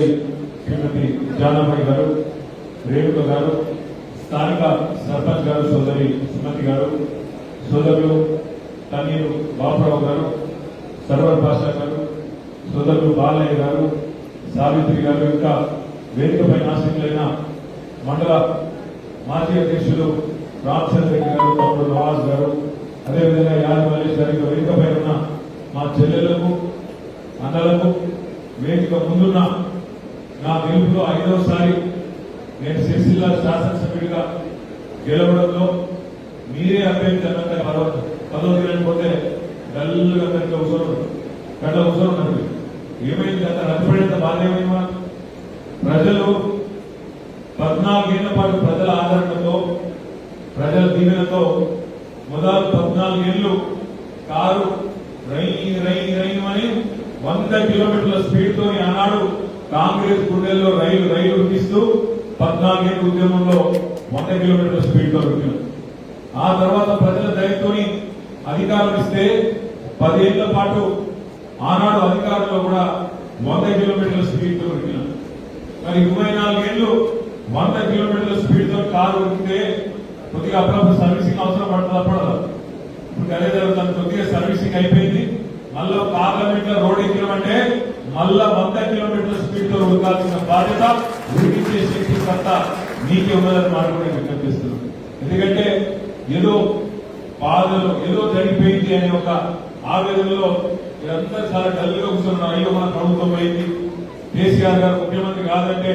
శ్రీమతి జానమణి గారు రేణుక గారు స్థానిక సర్పంచ్ గారు సోదరి సుమతి గారు సోదరులు తన్నీరు బాబురావు గారు సర్వర్ భాషా గారు సోదరులు బాలయ్య గారు సావిత్రి గారు ఇంకా వేదికపై ఆసక్తులైన మండల మాజీ అధ్యక్షులు రామచంద్ర రెడ్డి గారు తమ్ముడు నవాజ్ గారు అదేవిధంగా యాదవ్ మల్లేష్ గారి వేదికపై ఉన్న మా చెల్లెలకు అన్నలకు వేదిక ముందున్న నా గెలుపులో ఐదవసారి నేను సిరిసిల్ల శాసనసభ్యుడిగా గెలవడంలో మీరే అభ్యర్థి అన్నంత పదవ పదవ దినానికి పోతే డల్లుగా కనుక అవసరం కళ్ళ అవసరం ఉన్నది ఏమైంది అంత రద్దపడేంత బాధ ఏమైంది ప్రజలు పద్నాలుగేళ్ళ పాటు ప్రజల ఆదరణతో ప్రజల దీవెనతో మొదలు పద్నాలుగేళ్ళు కారు రైన్ రైన్ రైన్ అని వంద కిలోమీటర్ల స్పీడ్తో ఆనాడు కాంగ్రెస్ గుండెల్లో రైలు రైలు ఉడికిస్తూ పద్నాలుగేళ్ళ ఉద్యమంలో వంద కిలోమీటర్ల స్పీడ్తో ఆ తర్వాత ప్రజల దయతోని అధికారం ఇస్తే పదేళ్ళ పాటు ఆనాడు అధికారంలో కూడా వంద కిలోమీటర్ల స్పీడ్తో కానీ మరి ఇరవై నాలుగేళ్ళు వంద కిలోమీటర్ల స్పీడ్తో కారు ఉడికితే కొద్దిగా అప్పుడప్పుడు సర్వీసింగ్ అవసరం పడుతుందా పడదా ఇప్పుడు అదే జరుగుతుంది కొద్దిగా సర్వీసింగ్ అయిపోయింది. మళ్ళా పార్లమెంట్లో రోడ్ ఎక్కినామంటే మళ్ళా వంద కిలోమీటర్ల స్పీడ్లో ఉడకాల్సిన బాధ్యత ఉడికించే శక్తి సత్తా నీకే ఉన్నదని మాట కూడా విజ్ఞప్తిస్తున్నాం ఎందుకంటే ఏదో బాధలు ఏదో జరిగిపోయింది అనే ఒక ఆవేదనలో మీరందరూ చాలా డల్గా కూర్చున్నారు. అయ్యో మన ప్రభుత్వం అయింది కేసీఆర్ గారు ముఖ్యమంత్రి కాదంటే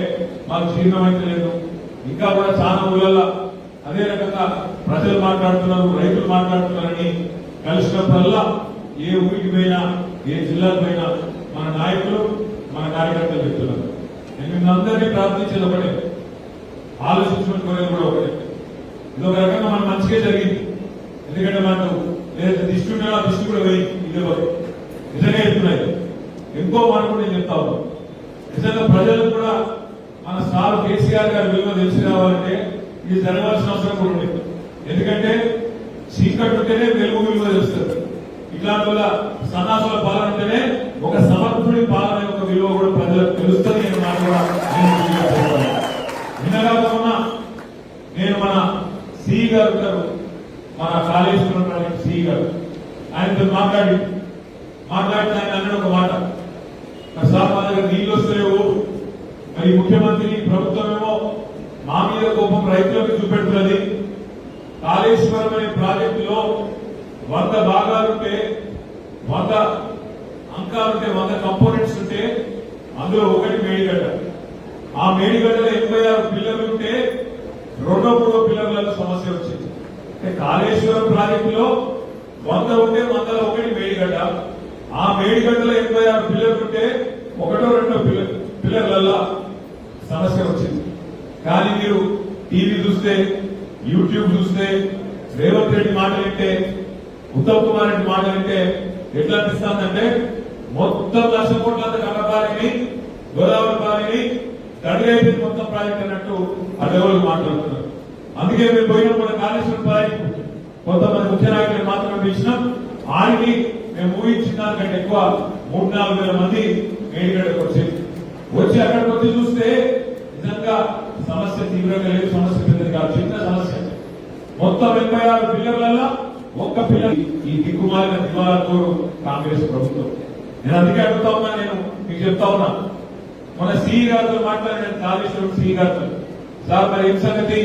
మాకు జీర్ణమైతే లేదు. ఇంకా కూడా చాలా ఊళ్ళల్లో అదే రకంగా ప్రజలు మాట్లాడుతున్నారు రైతులు మాట్లాడుతున్నారని కలిసినప్పుడల్లా ఏ ఊరికి పోయినా ఏ జిల్లాకు పోయినా మన నాయకులు మన కార్యకర్తలు చెప్తున్నారు. నేను మిమ్మల్ని ప్రార్థించేది ఒకటే. ఆలోచించడం కోరేది కూడా ఒకటే. ఇది ఒక రకంగా మన మంచిగా జరిగింది. ఎందుకంటే మనకు లేదు దిష్టి ఉండేలా దిష్టి కూడా పోయింది. ఇది ఒకటి నిజంగా చెప్తున్నాయి. ఇంకో మనం కూడా నేను చెప్తా నిజంగా ప్రజలకు కూడా మన సార్ కేసీఆర్ గారి విలువ తెలిసి రావాలంటే ఇది జరగాల్సిన అవసరం కూడా ఉంది. ఎందుకంటే చీకటి ఉంటేనే వెలుగు విలువ తెలుస్తుంది. ఇట్లాంటి వల్ల సన్నాసుల పాలన అంటేనే ఒక సమర్థుడి పాలన యొక్క విలువ కూడా ప్రజలకు తెలుస్తుంది అనే మాట కూడా నిన్నగా నేను మన సి గారు మన కాళేశ్వరం ప్రాజెక్ట్ సి గారు. ఆయనతో మాట్లాడి మాట్లాడితే ఆయన అన్నాడు ఒక మాట. సార్ మా దగ్గర నీళ్ళు వస్తలేవు. మరి ముఖ్యమంత్రి ప్రభుత్వం ఏమో మా మీద కోపం రైతులకు చూపెడుతున్నది. కాళేశ్వరం అనే ప్రాజెక్టులో వంద భాగాలుంటే వంద అంకాలుంటే వంద కంపోనెంట్స్ ఉంటే అందులో ఒకటి మేడిగడ్డ. ఆ మేడిగడ్డలో ఎనభై ఆరు పిల్లలు ఉంటే రెండో మూడో పిల్లర్లలో సమస్య వచ్చింది. అంటే కాళేశ్వరం ప్రాజెక్టులో వంద ఉంటే వందలో ఒకటి మేడిగడ్డ. ఆ మేడిగడ్డలో ఎనభై ఆరు పిల్లలు ఉంటే ఒకటో రెండో పిల్ల పిల్లర్లలో సమస్య వచ్చింది. కానీ మీరు టీవీ చూస్తే యూట్యూబ్ చూస్తే రేవంత్ రెడ్డి మాటలు ఉత్తమ్ కుమార్ రెడ్డి మాటలు వింటే ఎట్లా అనిపిస్తుందంటే మొత్తం లక్ష కోట్ల కన్నపాలని గోదావరి పాలని గడిగైపోయింది మొత్తం ప్రాజెక్ట్ అన్నట్టు అడ్డగోలు మాట్లాడుతున్నారు. అందుకే మేము పోయినప్పుడు కాళేశ్వరం ప్రాజెక్ట్ కొంతమంది ముఖ్య నాయకులు మాత్రమే పిలిచినాం ఆయనకి మేము ఊహించిన దానికంటే ఎక్కువ మూడు నాలుగు వేల మంది మేడిగడ్డకు వచ్చి వచ్చి అక్కడికి వచ్చి చూస్తే నిజంగా సమస్య తీవ్రంగా లేదు సమస్య పెద్దది కాదు చిన్న సమస్య. మొత్తం ఎనభై ఆరు పిల్లర్లలో ఒక్క పిల్లర్ ఈ దిక్కుమాలిన దివాలతో కాంగ్రెస్ ప్రభుత్వం. నేను అందుకే అడుగుతా ఉన్నా నేను మీకు చెప్తా ఉన్నా. మన సిఈ గారితో మాట్లాడాను కాళేశ్వరం సిఈ గారితో. సార్ మరి ఏం సంగతి?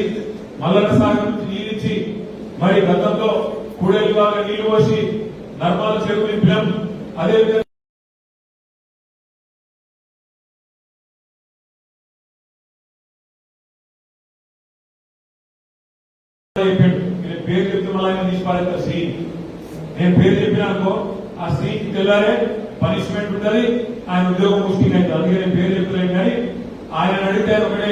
మల్లన సాగర్ నుంచి నీళ్ళిచ్చి మరి గతంలో కూడలి బాగా నీళ్ళు పోసి నర్మాల చెరువు నింపినాం. అదేవిధంగా చెప్పాడు పేరు చెప్తే మళ్ళీ ఆయన తీసి పారేస్తారు సీ నేను పేరు చెప్పినానుకో ఆ సీకి తెల్లారే పనిష్మెంట్ ఉంటుంది ఆయన ఉద్యోగం ముష్టింగ్ అవుతుంది. అందుకే నేను పేరు చెప్తలేను కానీ ఆయన అడిగితే ఒకటే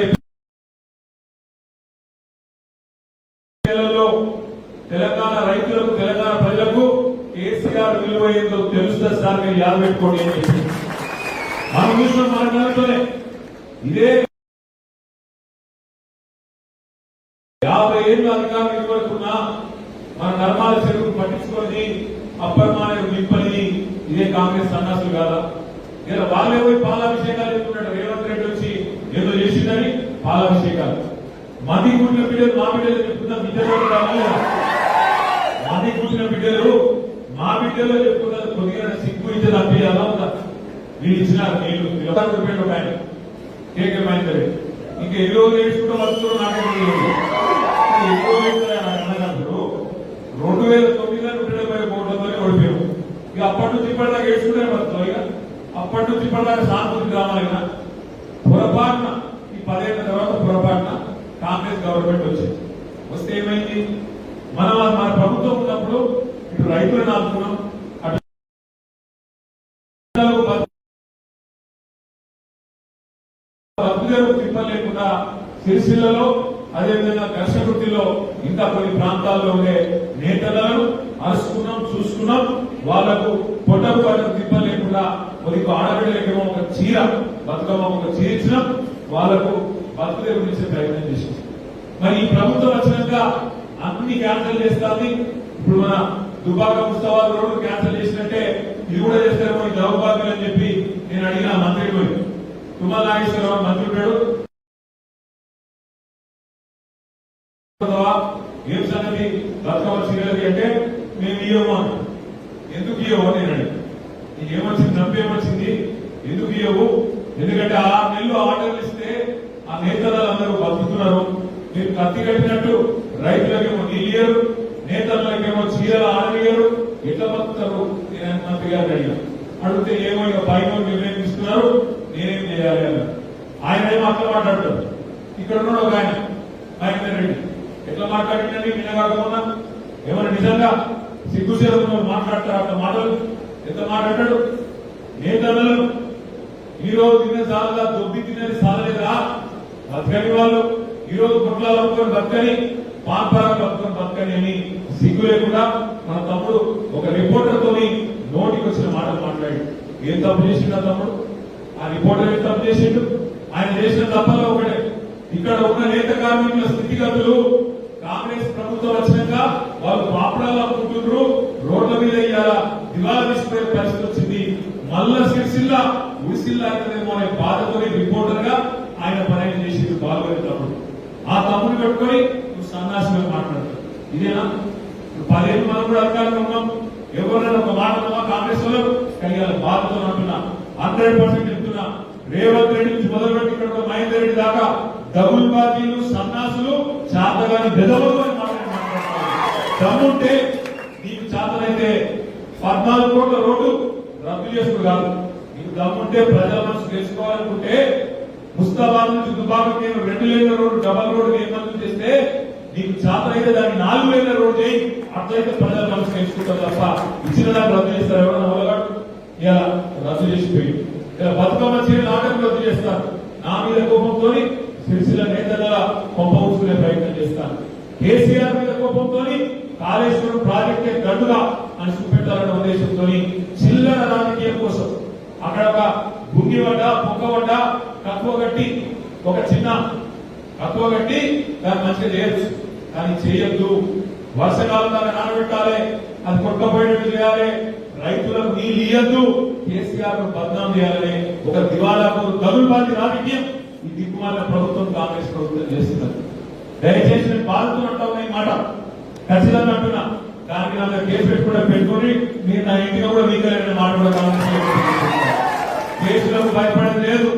తెలంగాణ రైతులకు తెలంగాణ ప్రజలకు కేసీఆర్ విలువ ఏందో తెలుస్తుంది సార్ మీరు యాద పెట్టుకోండి అని చెప్పి మనం చూసిన మన ఇదే యాభై ఏళ్ళు అధికారం ఇవ్వకున్నా మన ధర్మాల చెరువును పట్టించుకొని అప్రమాణం నింపని ఇదే కాంగ్రెస్ సన్నాసులు కాదా? ఇలా వాళ్ళే పోయి పాలాభిషేకాలు చెప్తున్నాడు రేవంత్ రెడ్డి వచ్చి ఏదో చేసిందని పాలాభిషేకాలు. మంది పుట్టిన బిడ్డలు మా బిడ్డలు చెప్పుకున్న బిడ్డలు రావాలి మంది పుట్టిన బిడ్డలు మా బిడ్డలు చెప్పుకున్నది కొద్దిగా సిగ్గు ఇచ్చేది అప్పి అలా ఉందా? వీళ్ళు ఇచ్చినారు నీళ్ళు. ఇరవై రూపాయలు ఒక ఆయన. కేకే మైందరే ఇంకా ఎన్నో నేర్చుకుంటూ వస్తున్నారు నాకే తెలియదు. ఎన్నో నేర్చుకున్నా రెండు వేల తొమ్మిదిలో నూట డెబ్బై కోట్లతోనే ఓడిపోయాం ఇక అప్పటి నుంచి ఇప్పటిదాకా ఏడ్చుకుంటే పడుతుంది ఇక అప్పటి నుంచి ఇప్పటిదాకా సానుభూతి గ్రామాలైనా పొరపాటున ఈ పదేళ్ళ తర్వాత పొరపాటున కాంగ్రెస్ గవర్నమెంట్ వచ్చింది వస్తే ఏమైంది మనం మన ప్రభుత్వం ఉన్నప్పుడు ఇటు రైతులను ఆదుకున్నాం అటు బతుకుదేరు సిరిసిల్లలో అదేవిధంగా కర్షవృత్తిలో ఇంకా కొన్ని ప్రాంతాల్లో ఉండే నేతలను అరుచుకున్నాం చూసుకున్నాం. వాళ్ళకు పొట్టకు పట్టకు తిప్పలు లేకుండా ఆడబిడ్డలకేమో ఒక చీర బతుకమ్మ ఒక చీర ఇచ్చినాం. వాళ్ళకు బతుకుదేరు గురించే ప్రయత్నం చేసింది మరి ఈ ప్రభుత్వం వచ్చినాక అన్ని క్యాన్సిల్ చేస్తాంది. ఇప్పుడు మన దుబాక ఉత్సవాలు రోడ్డు క్యాన్సిల్ చేసినట్టే ఇది కూడా చేస్తారేమో ఈ దౌర్భాగ్యం అని చెప్పి నేను అడిగిన మంత్రి పోయి. తుమ్మల నాగేశ్వరరావు మంత్రి ఉంటాడు ఏం సంగతి బతుకమ్మ చీరలకి అంటే మేము ఇయ్యము అన్నాడు. ఎందుకు ఇయ్యవు నేను అడిగాను. నీకు ఏమొచ్చింది? ఎందుకు ఇయ్యవు? ఎందుకంటే ఆ నెలలు ఆర్డర్లు ఇస్తే ఆ నేతలు అందరూ బతుకుతున్నారు. మీరు కత్తి కట్టినట్టు రైతులకేమో నీళ్ళు నేతలకేమో చీరలు ఆడలేరు ఎట్లా బతుకుతారు? నేను మంత్రి గారిని అడిగాను. అడిగితే ఏమో ఇక పైన నిర్ణయం తీసుకున్నారు? నేనేం చేయాలి అన్నారు. ఆయన ఏమో అట్లా మాట్లాడతాడు? ఇక్కడ ఉన్నాడు ఒక ఆయన ఆయన రెడ్డి. ఎట్లా మాట్లాడిందండి? నిన్న కాకుండా ఏమైనా నిజంగా సిగ్గుసేపు మాట్లాడతారు? అట్లా మాటలు? ఎంత మాట్లాడాడు? నేతలు ఈ రోజు తినే సాలదా దొబ్బి తినేది సాలలేదా బతకని వాళ్ళు ఈ రోజు కుట్లలో అమ్ముకొని బతకని పాంపరాలు అమ్ముకొని బతకని అని సిగ్గు లేకుండా మన తమ్ముడు ఒక రిపోర్టర్తో నోటికి వచ్చిన మాటలు మాట్లాడి ఏం తప్పు చేసిండు తమ్ముడు? ఆ రిపోర్టర్ ఏం తప్పు చేసిండు? ఆయన చేసిన తప్పల్లో ఒకటే. ఇక్కడ ఉన్న నేత కార్మికుల స్థితిగతులు కాంగ్రెస్ ప్రభుత్వం వచ్చినాక వాళ్ళు పాపడాలు అమ్ముకుంటున్నారు రోడ్ల మీద ఇవాళ దివాలా తీసిపోయే పరిస్థితి వచ్చింది. మళ్ళా సిరిసిల్ల ఉరిసిల్ల అవుతుందేమో అనే బాధతోని రిపోర్టర్గా ఆయన పని ఆయన చేసి బాగులేదు తమ్ముడు. ఆ తమ్ముడు పెట్టుకొని సన్నాసిగా మాట్లాడతావు ఇదేనా? పదేళ్ళు మనం కూడా అధికారంలో ఉన్నాం. ఎవరైనా ఒక మాట కాంగ్రెస్ వాళ్ళు కానీ బాధతో అంటున్నా. హండ్రెడ్ పర్సెంట్ చెప్తున్నా. రేవంత్ రెడ్డి నుంచి మొదలుపెట్టి ఇక్కడ మహేందర్ రెడ్డి దాకా డబుల్ బాజీలు సన్నాసులు చేతగాని బెదవులు అని దమ్ముంటే నీకు చాతనైతే పద్నాలుగు కోట్ల రోడ్డు రద్దు చేసుకుని కాదు. నీకు దమ్ముంటే ప్రజల మనసు తెలుసుకోవాలనుకుంటే ముస్తాబాద్ నుంచి దుబాకు నేను రెండు లేన్ల రోడ్డు డబల్ రోడ్డు ఏర్పాటు చేస్తే నీకు చాతనైతే దాన్ని నాలుగు లేన్ల రోడ్డు చేయి. అట్లయితే ప్రజల మనసు తెలుసుకుంటారు తప్ప ఇచ్చిన దాన్ని రద్దు చేస్తారు. ఎవరైనా మొదలగాడు ఇలా రద్దు చేసిపోయి ఇలా బతుకమ్మ చీర నాటకం రద్దు చేస్తారు. నా మీద కోపంతో సిరిసిల్ల నేతల కొంప ఉంచుకునే ప్రయత్నం చేస్తాను. కేసీఆర్ మీద కోపంతో కాళేశ్వరం ప్రాజెక్టే గడుగా అని చూపెట్టాలన్న ఉద్దేశంతో చిల్లర రాజకీయం కోసం అక్కడ ఒక గుండి వడ్డ పొక్క వడ్డ తక్కువ కట్టి ఒక చిన్న తక్కువ కట్టి దాన్ని మంచిగా చేయొచ్చు. కానీ చేయొద్దు. వర్షకాలం దాన్ని నానబెట్టాలి. అది కొట్టపోయేట్టు చేయాలి. రైతులకు నీళ్ళు ఇయ్యద్దు. కేసీఆర్ బద్నాం చేయాలని ఒక దివాలాకు దగులుబాటి రాజకీయం. ఈ దిక్కుమాల ప్రభుత్వం కాంగ్రెస్ ప్రభుత్వం చేస్తున్నారు దయచేసి నేను బాధితులు అంటావు ఈ మాట ఖచ్చితంగా అంటున్నా. దానికి నాకు కేసు పెట్టుకుంటే పెట్టుకుని మీరు నా ఇంటికి కూడా వీకలేని మాట కూడా కాంగ్రెస్ కేసులకు భయపడేది లేదు.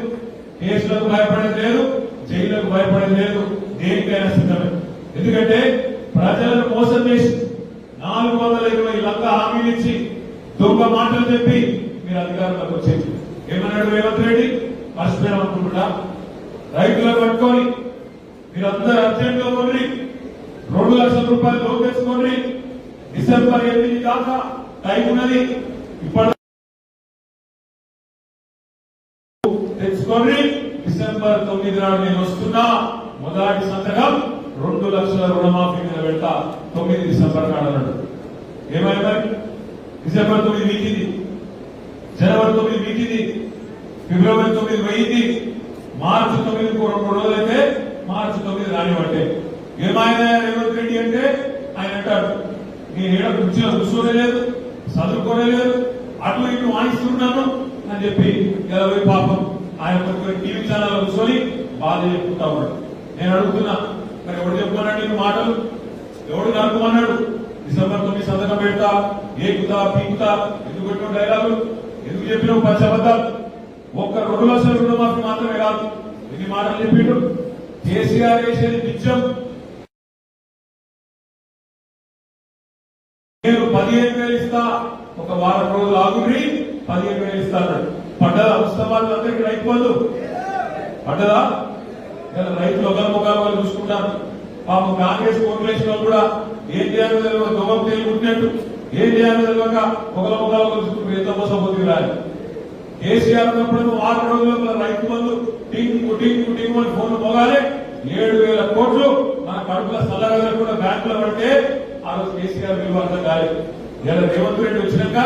కేసులకు భయపడేది లేదు. జైలుకు భయపడేది లేదు. దేనికైనా సిద్ధమే. ఎందుకంటే ప్రజలను మోసం చేసి నాలుగు వందల ఇరవై లక్ష హామీలు ఇచ్చి దొంగ మాటలు చెప్పి మీరు అధికారంలోకి వచ్చేది ఏమన్నాడు రేవంత్ రెడ్డి? మర్చిపోయాం అనుకుంటున్నా రైతులను పట్టుకొని మీరందరూ అర్జెంట్గా కొని రెండు లక్షల రూపాయలు లోన్ తెచ్చుకోండి. డిసెంబర్ ఎనిమిది దాకా టైం ఉన్నది. ఇప్పటి తెచ్చుకోండి. డిసెంబర్ తొమ్మిది నాడు నేను వస్తున్నా. మొదటి సంతకం రెండు లక్షల రుణమాఫీ మీద పెడతా. తొమ్మిది డిసెంబర్ నాడు అన్నాడు. ఏమైంది డిసెంబర్ తొమ్మిది వీకింది జనవరి తొమ్మిది వీకింది ఫిబ్రవరి తొమ్మిది వెయ్యింది మార్చి తొమ్మిది రెండు మూడు రోజులైతే మార్చి తొమ్మిది రానివ్వండి. ఏమైనా రేవంత్ రెడ్డి అంటే ఆయన అంటాడు నేను ఏడ కూర్చో కూర్చోలేదు చదువుకోలేదు చదువుకోనే అటు ఇటు వాయిస్తున్నాను అని చెప్పి ఇరవై పాపం. ఆయన టీవీ ఛానల్ కూర్చొని బాధ చెప్పుకుంటా ఉన్నాడు. నేను అడుగుతున్నా మరి ఎవడు చెప్పుకున్నాడు నేను మాటలు? ఎవడు నడుపుమన్నాడు డిసెంబర్ తొమ్మిది సంతకం పెడతా ఏకుతా పీకుతా ఎందుకు పెట్టిన డైలాగులు? ఎందుకు చెప్పినావు పచ్చబద్దాలు ఒక్క రెండు లక్షల రుణమాఫీ మాత్రమే కాదు ఎన్ని మాటలు చెప్పిండు కేసీఆర్ వేసేది నిత్యం నేను పదిహేను వేలు ఇస్తా ఒక వారం రోజులు ఆగుండి పదిహేను వేలు ఇస్తా అన్నాడు. పడ్డదా ఉత్సవాలు అందరికీ రైతు బంధు. పడ్డదా ఇలా రైతులు ఒకరి ముఖాలు చూసుకుంటారు. పాపం కాంగ్రెస్ కోర్పొరేషన్ వాళ్ళు కూడా ఏం చేయాలో తెలియక దొంగ తేలికుంటున్నట్టు ఏం చేయాలో తెలియక ఒకరి ముఖాలు చూసుకుంటూ చూసుకుంటారు. ఎంత మోసపోతుంది రాలి కేసీఆర్ ఉన్నప్పుడు ఆరు రోజుల్లో రైతు బంధు టింగ్ టింగ్ టింగ్ అని ఫోన్ పోగాలి ఏడు వేల కోట్లు మన కడుపుల సల్లగా కూడా బ్యాంకులో పడితే ఆ రోజు కేసీఆర్ విలువ అర్థం కాలేదు ఇలా రేవంత్ రెడ్డి వచ్చినాక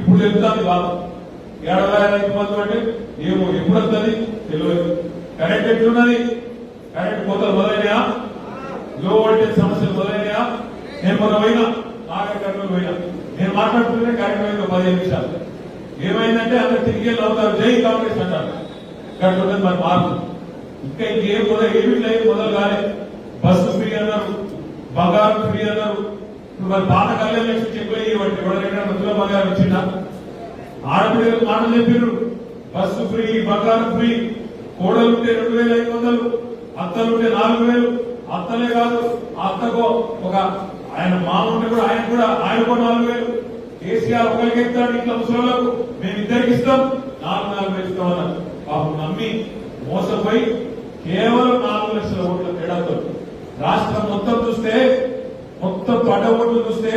ఇప్పుడు చెప్తాను బాబు? ఏడాది రైతు బంధు అంటే ఏమో ఎప్పుడు వస్తుంది? తెలియదు కరెంట్ ఎట్లున్నది? కరెంట్ కోతలు మొదలైనయా? లో వోల్టేజ్ సమస్యలు మొదలైనయా? నేను మొన్న పోయినా నాగర్ పోయినా. నేను మాట్లాడుతుంటే కరెంట్ పోయిన పదిహేను నిమిషాలు. ఏమైందంటే అందరు తిరిగి అవుతారు జై కాంగ్రెస్ అంటారు. కట్టుకుంటే మరి మార్పు. ఇంకా ఇంకేం కూడా ఏమి లేదు మొదలు కాలే. బస్సు ఫ్రీ అన్నారు బంగారం ఫ్రీ అన్నారు. మరి పాత కళ్యాణ లక్ష్మి చెప్పులు ఇవ్వండి ఎవరైనా మధ్యలో బంగారం ఇచ్చిందా ఆడపిల్లలకు మాటలు చెప్పారు బస్సు ఫ్రీ బంగారం ఫ్రీ. కోడలుంటే రెండు వేల ఐదు వందలు అత్తలుంటే నాలుగు వేలు. అత్తలే కాదు ఆ అత్తకు ఒక ఆయన మామ ఉంటే కూడా ఆయన కూడా ఆయన కూడా నాలుగు వేలు. కేసీఆర్ ఒకరికి ఇస్తాడు ఇంట్లో ముసలిలకు మేము ఇద్దరికి ఇస్తాం. నాలుగు నాలుగు వేసుకోవాలి పాపం నమ్మి మోసపోయి కేవలం నాలుగు లక్షల ఓట్ల తేడాతో రాష్ట్రం మొత్తం చూస్తే మొత్తం పడ్డ ఓట్లు చూస్తే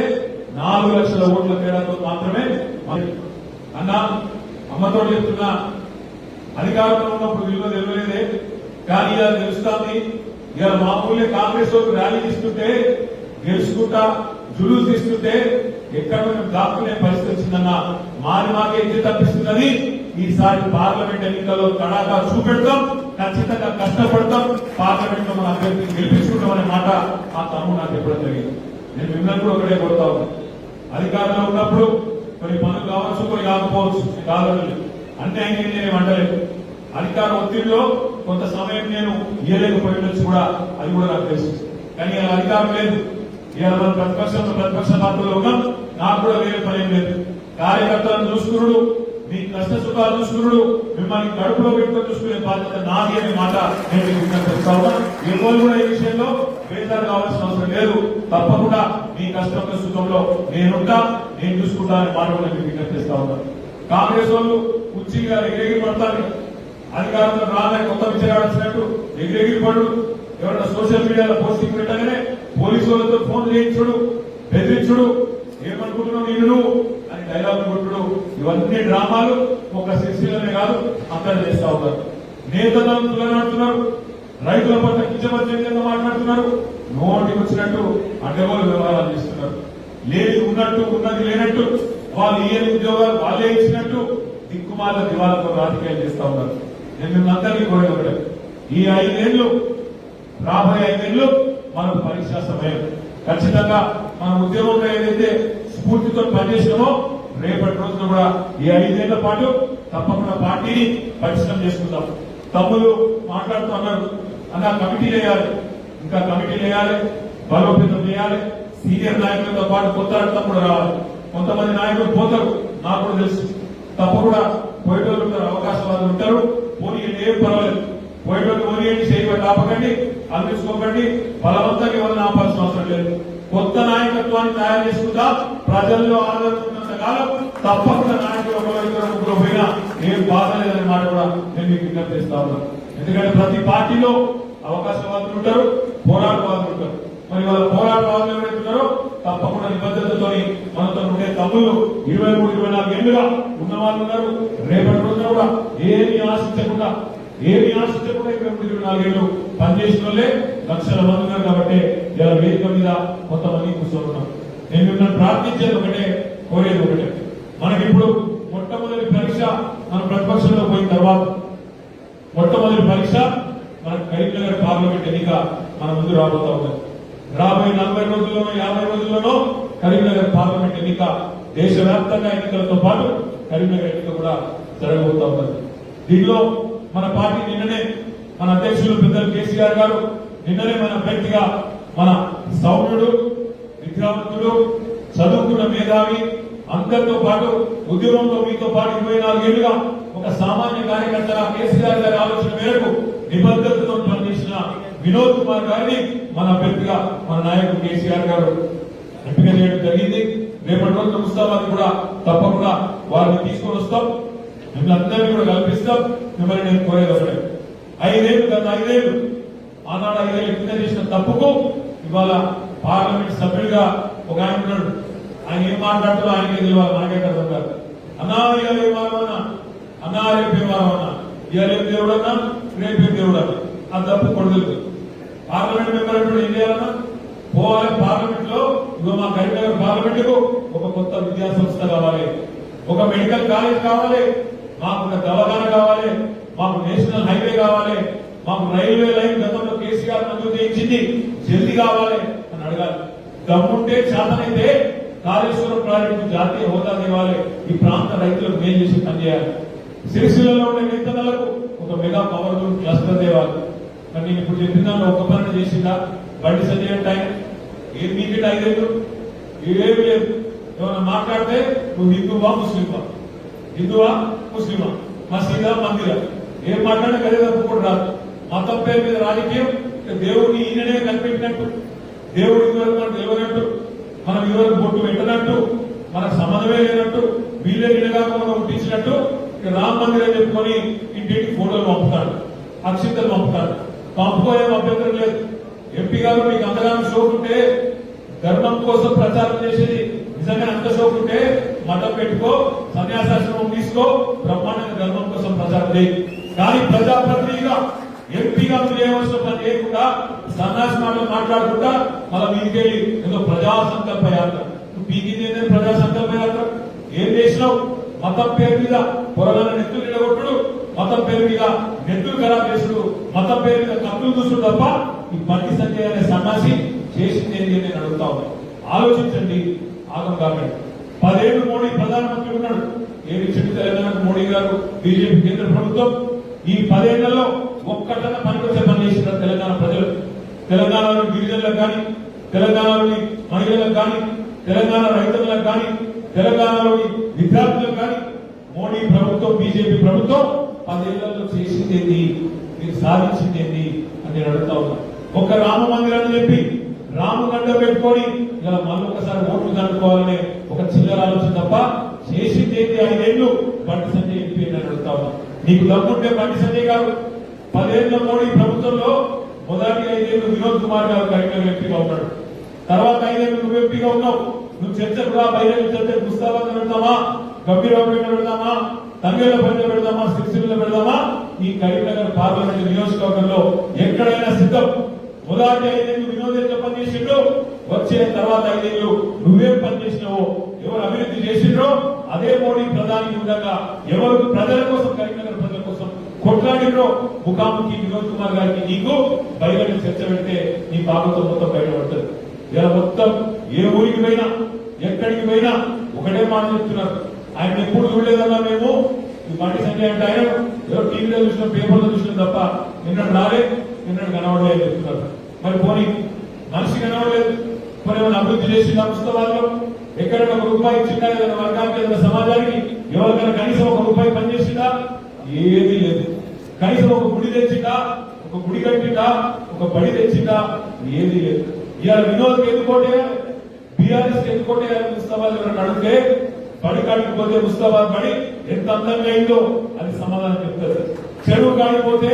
నాలుగు లక్షల ఓట్ల తేడాతో మాత్రమే అన్నా అమ్మతో చెప్తున్నా అధికారంలో ఉన్నప్పుడు విలువ తెలియలేదే. కానీ ఇలా తెలుస్తుంది. ఇలా మామూలుగా కాంగ్రెస్ వాళ్ళు ర్యాలీ ఇస్తుంటే గెలుచుకుంటా జులుసు తీస్తుంటే ఎక్కడ దాక్కునే పరిస్థితి వచ్చిందన్న మారి మాకే ఇచ్చి తప్పిస్తున్నది ఈసారి పార్లమెంట్ ఎన్నికల్లో తడాకా చూపెడతాం ఖచ్చితంగా కష్టపడతాం. పార్లమెంట్లో మన అభ్యర్థిని గెలిపించుకుంటామనే మాట ఆ తమ్ముడు నాకు చెప్పడం జరిగింది. నేను మిమ్మల్ని కూడా ఒకటే కోరుతా అధికారంలో ఉన్నప్పుడు కొన్ని పనులు కావచ్చు కొన్ని కాకపోవచ్చు కాదని అంటే ఆయన నేను అంటలేదు. అధికార ఒత్తిడిలో కొంత సమయం నేను ఇయ్యలేకపోయినచ్చు కూడా అది కూడా నాకు తెలుసు. కానీ అధికారం లేదు. ఇవాళ మన ప్రతిపక్షంలో ప్రతిపక్ష పార్టీలో ఉన్నాం నాకు కూడా వేరే పని లేదు. కార్యకర్తలను చూసుకున్నాడు మీ కష్ట సుఖాలు చూసుకున్నాడు మిమ్మల్ని కడుపులో పెట్టుకుని చూసుకునే బాధ్యత నాది అనే మాట నేను మీకు విజ్ఞప్తి చేస్తా ఎవరు కూడా ఈ విషయంలో బేదారు కావాల్సిన అవసరం లేదు. తప్పకుండా మీ కష్టంలో సుఖంలో నేనుంటా నేను చూసుకుంటా అనే మాట కూడా మీకు విజ్ఞప్తిస్తా ఉన్నాను కాంగ్రెస్ వాళ్ళు కుర్చీగా ఎగిరెగిరి పడతారు. అధికారంలో రాగానే కొత్త విషయాలు వచ్చినట్టు ఎగిరెగిరి పడు ఎవరైనా సోషల్ మీడియాలో పోస్టింగ్ పెట్టగానే పోలీసు వాళ్ళతో ఫోన్ చేయించుడు బెదిరించుడు ఏమనుకుంటున్నావు నేను అని డైలాగ్ కొట్టుడు. ఇవన్నీ డ్రామాలు ఒక శిశులనే కాదు అక్కడ చేస్తా ఉన్నారు. నేతలను తులనాడుతున్నారు రైతుల పట్ల కించపరిచేందుకు మాట్లాడుతున్నారు నోటికి వచ్చినట్టు అడ్డగోలు వ్యవహారాలు చేస్తున్నారు. లేని ఉన్నట్టు ఉన్నది లేనట్టు వాళ్ళు ఏ ఉద్యోగాలు వాళ్ళే ఇచ్చినట్టు దిక్కుమాల దివాలతో రాజకీయాలు చేస్తా ఉన్నారు. నేను మిమ్మల్ని కూడా ఈ ఐదేళ్ళు రాబోయే ఐదేళ్ళు మనకు పరీక్షా ఖచ్చితంగా మన ఉద్యోగంలో ఏదైతే స్ఫూర్తితో పనిచేసినామో రేపటి రోజున కూడా ఈ ఐదేళ్ళ పాటు తప్పకుండా పార్టీని పరిశ్రమ చేసుకుందాం. తమ్ములు మాట్లాడుతున్నారు అన్న కమిటీ వేయాలి. ఇంకా కమిటీ వేయాలి బలోపేతం చేయాలి. సీనియర్ నాయకులతో పాటు కొత్త రక్తం కూడా రావాలి. కొంతమంది నాయకులు పోతారు నాకు కూడా తెలుసు. తప్పకుండా పోయేటోళ్ళు ఉంటారు అవకాశవాదులు ఉంటారు. పోనీ ఏం పర్వాలేదు. పోయేటోళ్ళు పోనీ చేయబట్టి ఆపకండి. అందించుకోకండి. బలవంతంగా ఎవరిని ఆపాల్సిన అవసరం లేదు. కొత్త నాయకత్వాన్ని తయారు చేసుకుంటా ప్రజల్లో ఆదరించినంత కాలం తప్పకుండా నాయకులు ఒకరు పోయినా ఏం బాధ మాట కూడా నేను మీకు విజ్ఞప్తి ఉన్నాను ఎందుకంటే ప్రతి పార్టీలో అవకాశవాదులు ఉంటారు పోరాటవాదులు ఉంటారు. మరి వాళ్ళ పోరాటవాదులు ఎవరైతున్నారో తప్పకుండా నిబద్ధతతో మనతో ఉండే తమ్ముళ్ళు ఇరవై మూడు ఇరవై నాలుగు ఏళ్ళుగా ఉన్న వాళ్ళు ఉన్నారు. రేపటి రోజున కూడా ఏమి ఆశించకుండా ఏమి ఆశించకుండా ఇరవై మూడు ఇరవై నాలుగేళ్ళు పనిచేసిన వాళ్ళే లక్షల మంది ఉన్నారు కాబట్టి ఇలా వేదిక మీద కొంతమంది కూర్చోనున్నాం నేను మిమ్మల్ని ప్రార్థించేది ఒకటే కోరేది ఒకటే. మనకి ఇప్పుడు మొట్టమొదటి పరీక్ష మన ప్రతిపక్షంలో పోయిన తర్వాత మొట్టమొదటి పరీక్ష మన కరీంనగర్ పార్లమెంట్ ఎన్నిక మన ముందు రాబోతా ఉన్నది. రాబోయే నలభై రోజుల్లోనో యాభై రోజుల్లోనో కరీంనగర్ పార్లమెంట్ ఎన్నిక దేశవ్యాప్తంగా ఎన్నికలతో పాటు కరీంనగర్ ఎన్నిక కూడా జరగబోతా ఉన్నది. దీనిలో మన పార్టీ నిన్ననే మన అధ్యక్షులు పెద్దలు కేసీఆర్ గారు నిన్ననే మన అభ్యర్థిగా మన సౌమ్యుడు విద్యావంతుడు చదువుకున్న మేధావి అందరితో పాటు ఉద్యమంలో మీతో పాటు ఇరవై నాలుగేళ్ళుగా ఒక సామాన్య కార్యకర్తగా కేసీఆర్ గారి ఆలోచన మేరకు నిబద్ధతతో పనిచేసిన వినోద్ కుమార్ గారిని మన అభ్యర్థిగా మన నాయకుడు కేసీఆర్ గారు ఎంపిక చేయడం జరిగింది. రేపటి రోజు ముస్తాబాద్ కూడా తప్పకుండా వారిని తీసుకొని వస్తాం. మిమ్మల్ని అందరినీ కూడా కల్పిస్తాం. మిమ్మల్ని నేను కోరేది ఒకటే. ఐదేళ్ళు గత ఐదేళ్ళు. ఆనాడు ఐదేళ్ళు కింద చేసిన తప్పుకు ఇవాళ పార్లమెంట్ సభ్యుడిగా ఒక ఆయన ఉన్నాడు. ఆయన ఏం మాట్లాడుతారో ఆయనకే తెలియాలి మనకే కదా కాదు. అన్నా ఇవాళ ఏం వారమన్నా అన్నా రేపు ఏం వారమన్నా ఇవాళ ఏం దేవుడు అన్నా రేపు ఏం దేవుడు అన్నా ఆ తప్పు కొడుతుంది పార్లమెంట్ మెంబర్ అంటే ఏం చేయాలన్నా? పోవాలి పార్లమెంట్లో ఇగో మా కరీంనగర్ పార్లమెంట్కు ఒక కొత్త విద్యా సంస్థ కావాలి. ఒక మెడికల్ కాలేజ్ కావాలి. మాకు ఒక దవాఖాన కావాలి మాకు నేషనల్ హైవే కావాలి మాకు రైల్వే లైన్ గతంలో కేసీఆర్ మంజూరు చేయించింది జల్దీ కావాలి అని అడగాలి. దమ్ముంటే చేతనైతే కాళేశ్వరం ప్రాజెక్టు జాతీయ హోదా ఇవ్వాలి ఈ ప్రాంత రైతులకు మేలు చేసి పనిచేయాలి. సిరిసిల్లలో ఉండే నేతలకు ఒక మెగా పవర్ జోన్ క్లస్టర్ తేవాలి. మరి నేను ఇప్పుడు చెప్పిన ఒక పని చేసిందా? బండి సంజయ్ టైం. ఏం మీకే టైం లేదు ఏమీ లేదు ఏమైనా మాట్లాడితే నువ్వు హిందువా ముస్లిమా హిందువా ముస్లిమా? మసీదా మందిరా? ఏం మాట్లాడినా కదే తప్పకుండా రాదు మతం పేరు మీద రాజకీయం. దేవుడిని ఈయననే కనిపెట్టినట్టు. దేవుడు ఇదివరకు మనకు మనం ఇదివరకు బొట్టు పెట్టనట్టు. మనకు సంబంధమే లేనట్టు. వీళ్ళే నిలగా మనం ఉంటించినట్టు రామ మందిరం చెప్పుకొని ఇంటికి ఫోటోలు పంపుతాడు అక్షింతలు పంపుతాడు పంపుకోలే అభ్యంతరం లేదు. ఎంపీ గారు మీకు అంతగానో షోక్ ఉంటే ధర్మం కోసం ప్రచారం చేసేది నిజంగా అంత షోక్ ఉంటే మఠం పెట్టుకో సన్యాసాశ్రమం తీసుకో బ్రహ్మాండంగా ధర్మం కోసం ప్రచారం చేయి. కానీ ప్రజాప్రతినిధిగా ఎంపీగా మీరు చేయవలసిన పని చేయకుండా సన్నాసి మాటలు మాట్లాడకుండా మళ్ళీ మీదికెళ్ళి ఏదో ప్రజా సంకల్ప యాత్ర పీకింది ఏంటంటే ప్రజా సంకల్ప యాత్ర? ఏం చేసినావు? మతం పేరు మీద పొరగాన నెత్తులు నిలగొట్టుడు మతం పేరు మీద నెత్తులు ఖరాబ్ చేసుడు మతం పేరు మీద కత్తులు చూసుడు తప్ప ఈ బండి సంజయ్ అనే సన్నాసి చేసింది ఏంటి అని నేను అడుగుతా ఉన్నా. ఆలోచించండి ఆగం కాబట్టి పదేళ్ళు మోడీ ప్రధానమంత్రి ఉన్నాడు. ఏమి చెప్పి తెలంగాణకు మోడీ గారు? బీజేపీ కేంద్ర ప్రభుత్వం. ఈ పదేళ్ళలో ఒక్కటన పనికొచ్చే పని చేసిన తెలంగాణ ప్రజలు. తెలంగాణలోని గిరిజనులకు కానీ తెలంగాణలోని మహిళలకు కానీ తెలంగాణ రైతులకు కానీ తెలంగాణలోని విద్యార్థులకు కానీ మోడీ ప్రభుత్వం బీజేపీ ప్రభుత్వం పదేళ్ళలో చేసింది ఏంటి మీరు సాధించింది ఏంటి అని నేను అడుగుతా ఉన్నా. ఒక రామ మందిరాన్ని చెప్పి రాము గంట పెట్టుకొని ఇలా మళ్ళీ ఒకసారి ఓట్లు దండుకోవాలనే ఒక చిల్లర ఆలోచన తప్ప చేసింది ఏంటి ఐదేళ్ళు బండి సంజయ్ ఎంపీ అని అడుగుతా. ఉన్నా నీకు దమ్ముంటే బండి సంజయ్ గారు పదేళ్ళ మోడీ ప్రభుత్వంలో మొదటి ఐదేళ్ళు వినోద్ కుమార్ గారు కరీంనగర్ ఎంపీగా ఉన్నాడు. తర్వాత ఐదేళ్ళు నువ్వు ఎంపీగా ఉన్నావు. నువ్వు చర్చకు రా బహిరంగ చర్చ పుస్తకాలను పెడతామా గంభీరపేట పెడతామా తంగేల పల్లె పెడదామా? సిరిసిల్ల పెడదామా? ఈ కరీంనగర్ పార్లమెంట్ నియోజకవర్గంలో ఎక్కడైనా సిద్ధం. మొదటి ఐదేళ్ళు వినోద్ ఎంత చేసిండ్రు వచ్చిన తర్వాత ఐదేళ్ళు నువ్వేం పనిచేసినావో ఎవరు అభివృద్ధి చేసిండ్రో అదే మోడీ ప్రధాని ఉండగా ఎవరు ప్రజల కోసం కరీంనగర్ ప్రజల కోసం కొట్లాడినో ముఖాముఖి వినోద్ కుమార్ గారికి నీకు బయట చర్చ పెడితే నీ బాబుతో మొత్తం బయటపడుతుంది ఇలా మొత్తం ఏ ఊరికి పోయినా ఎక్కడికి పోయినా ఒకటే మాట చెప్తున్నారు. ఆయన ఎప్పుడు చూడలేదన్నా మేము? ఈ బండి సంజయ్ అంటే ఆయన? ఏదో టీవీలో చూసిన పేపర్లో చూసిన తప్ప నిన్నటి రాలే నిన్నటి కనబడలేదు చెప్తున్నారు. మరి పోనీ మనిషి కనబడలేదు. మరి ఏమైనా అభివృద్ధి చేసిన పుస్తకాల్లో ఎక్కడ ఒక రూపాయి ఇచ్చిందా? ఏదైనా వర్గానికి ఏదైనా సమాజానికి? ఎవరికైనా కనీసం ఒక రూపాయి పనిచేసిందా? ఏది లేదు. కనీసం ఒక గుడి తెచ్చిందా? ఒక గుడి కట్టిందా? ఒక బడి తెచ్చిందా? ఏది లేదు. ఇవాళ వినోద్ ఎందుకోటే? బీఆర్ఎస్ ఎందుకోటే? ముస్తాబాద్ ఎవరైనా అడిగితే బడి కాడికి పోతే ముస్తాబాద్ బడి ఎంత అందంగా అయిందో అది సమాధానం చెప్తారు. చెరువు కాడికి పోతే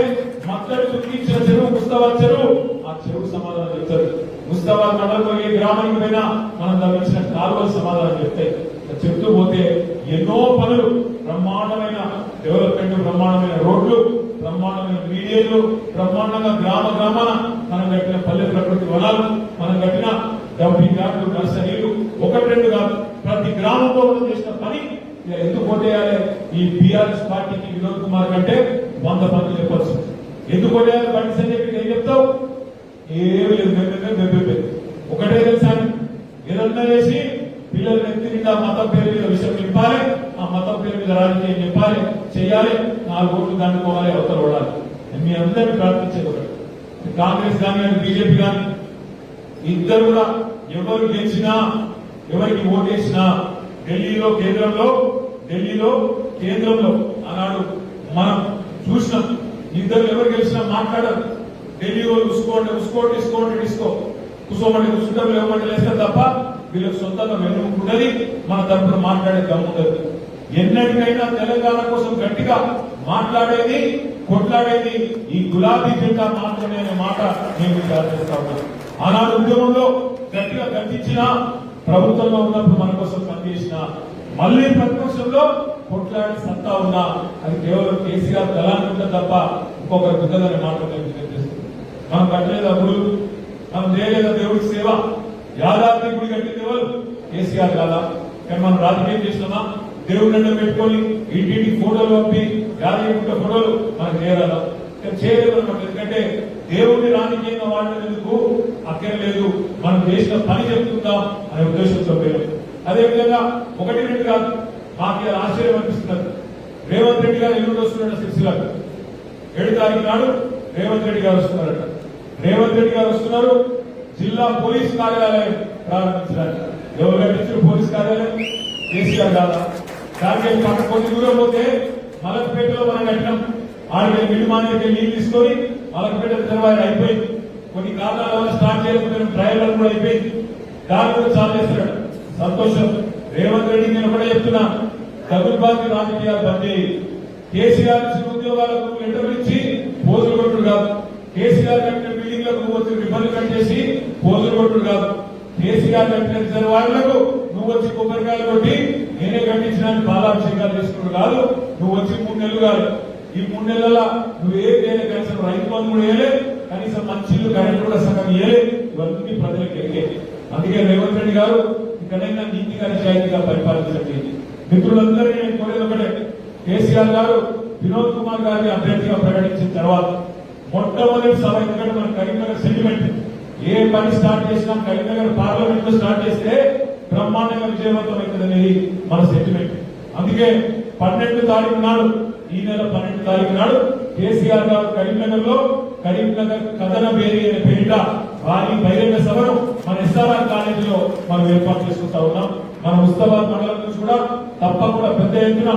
మత్తడి చుట్టించిన చెరువు ముస్తాబాద్ చెరువు ఆ చెరువు సమాధానం చెప్తారు. ముస్తాబాద్ మండలంలో ఏ గ్రామానికి పోయినా మనం తగ్గించిన కాలువలు సమాధానం చెప్తే చెప్తూ పోతే ఎన్నో పనులు బ్రహ్మాండమైన డెవలప్మెంట్ బ్రహ్మాండమైన రోడ్లు బ్రహ్మాండమైన మీడియాలు బ్రహ్మాండంగా గ్రామ గ్రామాన మనం కట్టిన పల్లె ప్రకృతి వనాలు మనం కట్టిన డంపింగ్ యార్డులు నర్సరీలు ఒకటి రెండు కాదు ప్రతి గ్రామంలో మనం చేసిన పని ఎందుకు ఓటేయాలి ఈ బీఆర్ఎస్ పార్టీకి వినోద్ కుమార్ కంటే వంద పనులు చెప్పచ్చు ఎందుకు ఓటేయాలి బండి సంజయ్ ఏం చెప్తావు? ఏమి లేదు మెబ్బెబ్బే ఒకటే తెలుసా ఏదన్నా చేసి పిల్లలు ఎత్తి నిండా మతం పేరు మీద విషయం నింపాలి ఆ మతం పేరు మీద రాజకీయం నింపాలి చేయాలి నాలుగు ఓట్లు దండుకోవాలి అవతల ఓడాలి. మీ అందరినీ ప్రార్థించేది ఒకటి. కాంగ్రెస్ కానీ బీజేపీ కానీ ఇద్దరు కూడా ఎవరు గెలిచినా ఎవరికి ఓటేసినా ఢిల్లీలో కేంద్రంలో ఢిల్లీలో కేంద్రంలో ఆనాడు మనం చూసినాం. ఇద్దరు ఎవరు గెలిచినా మాట్లాడారు. ఢిల్లీ వాళ్ళు ఉసుకోండి ఉసుకోండి ఇసుకోండి ఇసుకో కూసోమంటే కూర్చుంటాం లేవమంటే లేస్తారు తప్ప వీళ్ళకి సొంతంగా వెనుకుంటది మన తరపున మాట్లాడే దమ్ము ఉండదు ఎన్నటికైనా తెలంగాణ కోసం గట్టిగా మాట్లాడేది కొట్లాడేది ఈ గులాబీ జెండా మాత్రమే అనే మాట నేను చేస్తా ఉన్నాను ఆనాడు ఉద్యమంలో గట్టిగా గర్తించిన ప్రభుత్వంలో ఉన్నప్పుడు మన కోసం పనిచేసిన మళ్ళీ ప్రతిపక్షంలో కొట్లాడే సత్తా ఉన్నా అది కేవలం కేసీఆర్ దళాన్ని తప్ప ఇంకొకరు గుద్దదనే మాట నేను మనం కట్టలేదా గురువు మనం చేయలేదా దేవుడి సేవ. యాదాద్రి గుడి కట్టింది ఎవరు? కేసీఆర్ కాదా కానీ మనం రాజకీయం చేసినామా? దేవుడి దండం పెట్టుకొని ఇంటింటి ఫోటోలు పంపి యాదగిరి గుట్ట ఫోటోలు మనకు చేయరాదా? కానీ చేయలేదు అనమాట ఎందుకంటే దేవుడిని రాజకీయంగా వాడేందుకు అక్కర్లేదు. మనం చేసిన పని చెప్తుందాం అనే ఉద్దేశంతో పేరు అదేవిధంగా ఒకటి రెండు కాదు. మాకు ఆశ్చర్యం అనిపిస్తున్నది. రేవంత్ రెడ్డి గారు ఎల్లుండి వస్తున్నాడు సిరిసిల్లకు. ఏడు తారీఖు నాడు రేవంత్ రెడ్డి గారు వస్తున్నారట. రేవంత్ రెడ్డి గారు వస్తున్నారు. జిల్లా పోలీస్ కార్యాలయం ప్రారంభించడానికి. ఎవరు కట్టించారు పోలీస్ కార్యాలయం కేసీఆర్ కాదా దానికి పక్క కొద్ది దూరం పోతే మలక్పేటలో మనం కట్టినాం. ఆడికి మిడిమానికి నీళ్ళు తీసుకొని మలక్పేట తర్వాత అయిపోయింది. కొన్ని కారణాల వల్ల స్టార్ట్ చేయకపోయిన డ్రైవర్ కూడా అయిపోయింది. దాని కూడా చాలా చేస్తున్నాడు. సంతోషం. రేవంత్ రెడ్డి నేను కూడా చెప్తున్నా. తగులుబాతి రాజకీయాలు బంద్ చేయి కేసీఆర్ ఉద్యోగాలకు లెటర్ ఇచ్చి పోజులు కొట్టుడు కాదు. కేసీఆర్ కట్టిన బిల్డింగ్లకు వచ్చి రిబ్బన్లు కట్టేసి పోజులు కొట్టుడు కాదు. కేసీఆర్ కట్టిన రిజర్వాయర్లకు నువ్వు వచ్చి కొబ్బరికాయలు కొట్టి నేనే కట్టించిన బాలాభిషేకాలు చేసుకున్నాడు కాదు. నువ్వు వచ్చి మూడు నెలలు కాదు. ఈ మూడు నెలల నువ్వు ఏం చేయలే కనీసం రైతు బంధు కూడా వేయలే కనీసం మంచిలు కరెంట్ కూడా సగం ఇయ్యలే ఇవన్నీ ప్రజలకు ఎక్కే అందుకే రేవంత్ రెడ్డి గారు ఇక్కడైనా నీతిగా నిజాయితీగా పరిపాలించండి మిత్రులందరినీ నేను కోరేది ఒకటే కేసీఆర్ గారు వినోద్ కుమార్ గారిని అభ్యర్థిగా ప్రకటించిన తర్వాత మొట్టమొదటి సభ ఎందుకంటే మన కరీంనగర్ సెంటిమెంట్. ఏ పని స్టార్ట్ చేసినా కరీంనగర్ పార్లమెంట్లో స్టార్ట్ చేస్తే బ్రహ్మాండంగా విజయవంతం అవుతుందనేది మన సెంటిమెంట్. అందుకే పన్నెండు తారీఖు నాడు ఈ నెల పన్నెండు తారీఖు నాడు కేసీఆర్ గారు కరీంనగర్లో కరీంనగర్ కథన బేరి అనే పేరిట వారి బహిరంగ సభను మన ఎస్ఆర్ఆర్ కాలేజీలో మనం ఏర్పాటు చేసుకుంటా ఉన్నాం. మన ముస్తాబాద్ మండలం నుంచి కూడా తప్పకుండా పెద్ద ఎత్తున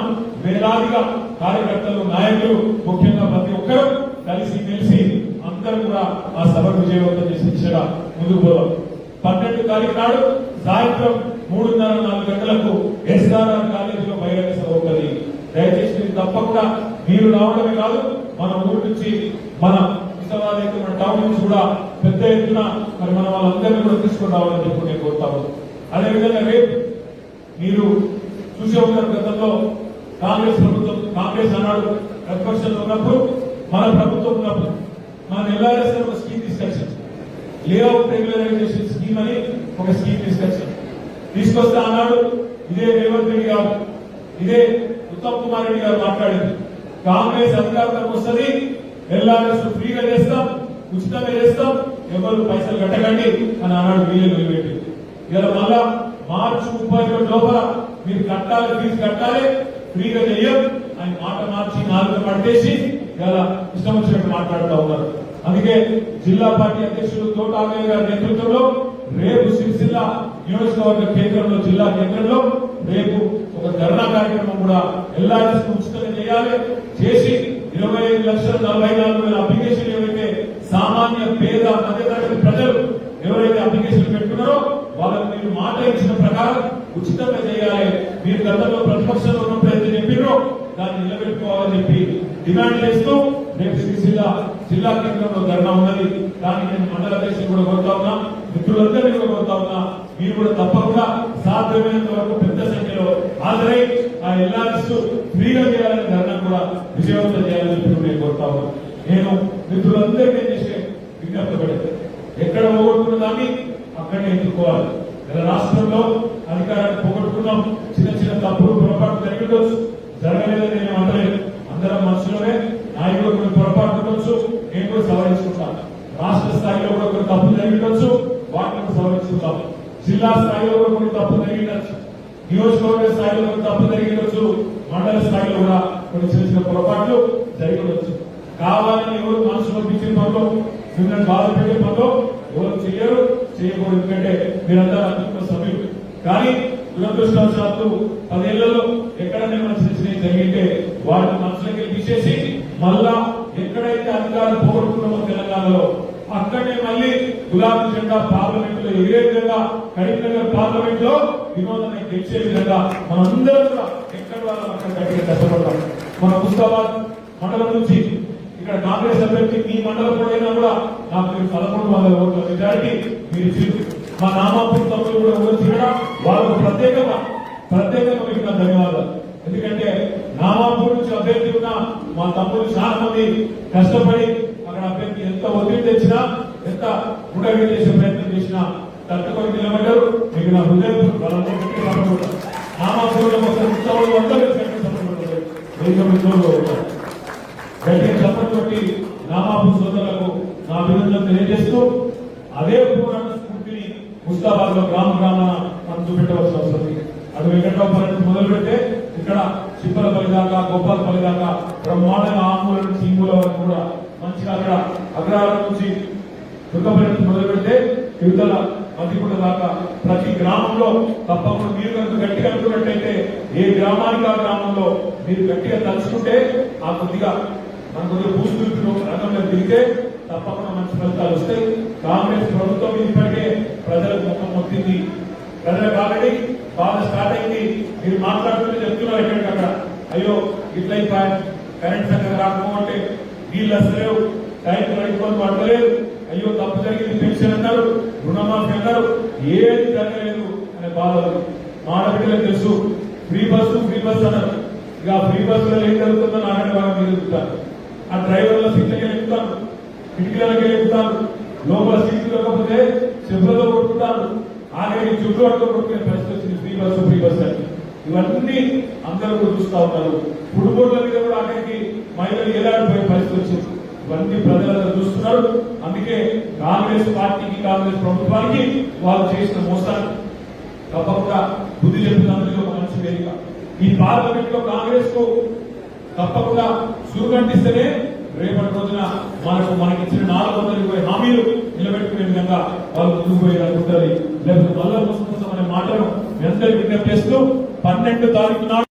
వేలాదిగా కార్యకర్తలు నాయకులు ముఖ్యంగా ప్రతి ఒక్కరూ కలిసి మెలిసి అందరూ కూడా ఆ సభను విజయవంతం చేసి దిశగా ముందుకు పోదాం. పన్నెండు తారీఖు నాడు సాయంత్రం మూడున్నర నాలుగు గంటలకు ఎస్ఆర్ఆర్ కాలేజీలో బహిరంగ సభ ఉంటుంది. దయచేసి మీరు తప్పకుండా మీరు రావడమే కాదు మన ఊరు నుంచి మన హైదరాబాద్ మన టౌన్ నుంచి కూడా పెద్ద ఎత్తున మరి మనం వాళ్ళందరినీ కూడా తీసుకుని రావాలని చెప్పి నేను కోరుతాము అదేవిధంగా రేపు మీరు చూసే ఉన్నారు గతంలో కాంగ్రెస్ ప్రభుత్వం కాంగ్రెస్ అన్నాడు ప్రతిపక్షంలో ఉన్నప్పుడు మన ప్రభుత్వం ఉన్నప్పుడు మన ఎల్ఆర్ఎస్ ఒక స్కీమ్ తీసుకొచ్చాం. లేఅవుట్ రెగ్యులరైజేషన్ స్కీమ్ అని ఒక స్కీమ్ తీసుకొచ్చాం. తీసుకొస్తే అన్నాడు ఇదే రేవంత్ రెడ్డి గారు ఇదే ఉత్తమ్ కుమార్ రెడ్డి గారు మాట్లాడింది కాంగ్రెస్ అధికారంలోకి వస్తుంది ఎల్ఆర్ఎస్ ఫ్రీగా చేస్తాం ఉచితంగా చేస్తాం ఎవరు పైసలు కట్టకండి అని ఆనాడు వీళ్ళు నిలబెట్టి ఇలా మళ్ళా మార్చి ముప్పై ఒకటి లోపల మీరు కట్టాలి ఫీజు కట్టాలి ఫ్రీగా చెయ్యం ఆయన మాట మార్చి నాలుగు పట్టేసి ఇలా ఇష్టం వచ్చినట్టు మాట్లాడుతూ ఉన్నారు. అందుకే జిల్లా పార్టీ అధ్యక్షులు తోటాగయ్య గారి నేతృత్వంలో రేపు సిరిసిల్ల నియోజకవర్గ కేంద్రంలో జిల్లా కేంద్రంలో రేపు ఒక ధర్నా కార్యక్రమం కూడా ఎల్ఆర్ఎస్ ఉచితంగా చేయాలి. చేసి ఇరవై ఐదు లక్షల నలభై నాలుగు వేల అప్లికేషన్లు ఏవైతే సామాన్య పేద మధ్యతరగతి ప్రజలు ఎవరైతే అప్లికేషన్ పెట్టుకున్నారో వాళ్ళకి మీరు మాట ఇచ్చిన ప్రకారం ఉచితంగా చేయాలి. మీరు గతంలో ప్రతిపక్షంలో ఉన్నప్పుడు అయితే చెప్పినో దాన్ని నిలబెట్టుకోవాలని చెప్పి డిమాండ్ చేస్తూ రేపు సిరిసిల్ల జిల్లా కేంద్రంలో ధర్నా ఉన్నది. దానికి నేను మండల అధ్యక్షులు కూడా కోరుతా ఉన్నా మిత్రులందరినీ కూడా కోరుతా ఉన్నా. మీరు కూడా తప్పకుండా సాధ్యమైనంత వరకు పెద్ద సంఖ్యలో హాజరై ఆ ఎల్ఆర్ఎస్ ఫ్రీగా చేయాలని ధర్నా కూడా విజయవంతం చేయాలని చెప్పి నేను కోరుతా ఉన్నా. నేను మిత్రులందరికీ ఏం చేసే విజ్ఞప్తి పడింది ఎక్కడ పోగొట్టుకున్న దాన్ని అక్కడనే ఎత్తుకోవాలి రాష్ట్రంలో అధికారాన్ని పోగొట్టుకున్నాం. చిన్న చిన్న తప్పులు పొరపాటు జరిగిండొచ్చు జరగలేదని నేను అంటలేదు అందరం మనుషులమే నాయకులు కొన్ని పొరపాటు ఉండొచ్చు. నేను కూడా సవరించుకుంటాను. రాష్ట్ర స్థాయిలో కూడా కొన్ని తప్పులు జరిగిండొచ్చు వాటిని సవరించుకుంటాం జిల్లా స్థాయిలో కూడా కొన్ని తప్పులు జరిగిండొచ్చు నియోజకవర్గ స్థాయిలో కొన్ని తప్పు జరిగిండొచ్చు మండల స్థాయిలో కూడా కొన్ని చిన్న చిన్న పొరపాట్లు జరిగి కావాలని ఎవరు మనసు పంపించిన పనులు మిమ్మల్ని బాధ పెట్టే పనులు ఎవరు చేయరు చేయకూడదు. ఎందుకంటే మీరందరూ అత్యుత్తమ సభ్యులు. కానీ దురదృష్టవశాత్తు పదేళ్ళలో ఎక్కడైనా మన చిన్న చిన్నవి వాటిని మనసులోకి తీసేసి మళ్ళా ఎక్కడైతే అధికారులు పోగొట్టుకున్నామో తెలంగాణలో అక్కడనే మళ్ళీ గులాబీ జెండా పార్లమెంట్లో ఎగిరే విధంగా కరీంనగర్ పార్లమెంట్లో వినోదాన్ని గెలిచే విధంగా మనందరం కూడా ఎక్కడ వాళ్ళం అక్కడ గట్టిగా కష్టపడతాం. మన ముస్తాబాద్ మండలం నుంచి ఇక్కడ కాంగ్రెస్ అభ్యర్థి మీ మండలం కూడా కూడా నాకు మీరు పదకొండు వందల ఓట్ల మెజారిటీ మీరు మా నామాపూర్ తమ్ముడు కూడా ఓట్లు చేయడం వాళ్ళకు ప్రత్యేకంగా ప్రత్యేకంగా మీకు నా ధన్యవాదాలు. ఎందుకంటే నామాపూర్ నుంచి అభ్యర్థి ఉన్న మా తమ్ముడు చాలా మంది కష్టపడి అక్కడ అభ్యర్థి ఎంత ఒత్తిడి తెచ్చినా ఎంత ఉడవి చేసే ప్రయత్నం చేసినా తట్టుకొని నిలబడ్డారు. మీకు నా హృదయం నామాపూర్లో మొత్తం ఉత్సవాలు అందరూ గట్టిగా సపోర్ట్ గట్టిగా చెప్పటువంటి సోదరులకు నా అభినందనలు తెలియజేస్తూ అదే పోరాట స్ఫూర్తిని ముస్తాబాద్లో గ్రామ గ్రామాన మనం చూపెట్టవలసిన వస్తుంది అది అటు వెంకట్రావుపల్లి మొదలు పెడితే ఇక్కడ చిప్పలపల్లి దాకా గోపాలపల్లి దాకా బ్రహ్మాండంగా ఆమూల నుంచి ఇంగుల వరకు కూడా మంచిగా అక్కడ అగ్రహారం నుంచి దుర్గపల్లి నుంచి మొదలు పెడితే యువతల మధ్యపుల దాకా ప్రతి గ్రామంలో తప్పకుండా మీరు కనుక గట్టిగా అనుకున్నట్టయితే ఏ గ్రామానికి ఆ గ్రామంలో మీరు గట్టిగా తలుచుకుంటే ఆ కొద్దిగా మన కొద్దిగా భూస్థితిలో రంగంలో దిగితే తప్పకుండా మంచి ఫలితాలు వస్తాయి. కాంగ్రెస్ ప్రభుత్వం ఇప్పటికే ప్రజలకు ముఖం మొత్తింది. ప్రజలు కాబట్టి బాగా స్టార్ట్ అయింది. మీరు మాట్లాడుతుంటే చెప్తున్నారు ఎక్కడికక్కడ అయ్యో ఇట్లా అయిపోయి కరెంట్ సంగతి రాకపోతే నీళ్ళు వస్తలేవు టైం రైతులు పడతలేదు. అయ్యో తప్పు జరిగింది పెన్షన్ అన్నారు రుణమాఫీ అన్నారు ఏది జరగలేదు అనే బాధ ఉంది. మా ఆడబిడ్డలకు తెలుసు ఫ్రీ బస్సు ఫ్రీ బస్ అన్నారు. ఇక ఫ్రీ బస్సులో ఏం జరుగుతుందో నారాయణ బాగా మీరు చెప్తారు. ఆ డ్రైవర్ల సీట్లకి ఎక్కుతారు కిటికీలకి ఎక్కుతారు లోపల సీట్లు లేకపోతే చెప్పులతో కొట్టుకుంటారు ఆఖరికి చుట్టూ అడుగు పరిస్థితి వచ్చింది ఫ్రీ బస్సు ఫ్రీ బస్ అని. ఇవన్నీ అందరూ కూడా చూస్తా ఉన్నారు. ఫుట్బాల్ మీద కూడా ఆఖరికి మహిళలు ఎలాంటి పరిస్థితి వచ్చింది? ఇవన్నీ ప్రజలందరూ చూస్తున్నారు. అందుకే కాంగ్రెస్ పార్టీకి కాంగ్రెస్ ప్రభుత్వానికి వాళ్ళు చేసిన మోసాన్ని తప్పకుండా బుద్ధి చెప్తున్నందుకు ఒక మంచి వేదిక. ఈ పార్లమెంట్లో కాంగ్రెస్కు తప్పకుండా సురుగంటిస్తేనే రేపటి రోజున మనకు మనకి ఇచ్చిన నాలుగు వందల ఇరవై హామీలు నిలబెట్టుకునే విధంగా వాళ్ళు ముందుకు పోయి అనుకుంటారు. రేపు మళ్ళా మోసం అనే మాటను మీ అందరికీ విజ్ఞప్తి చేస్తూ పన్నెండు తారీఖు నాడు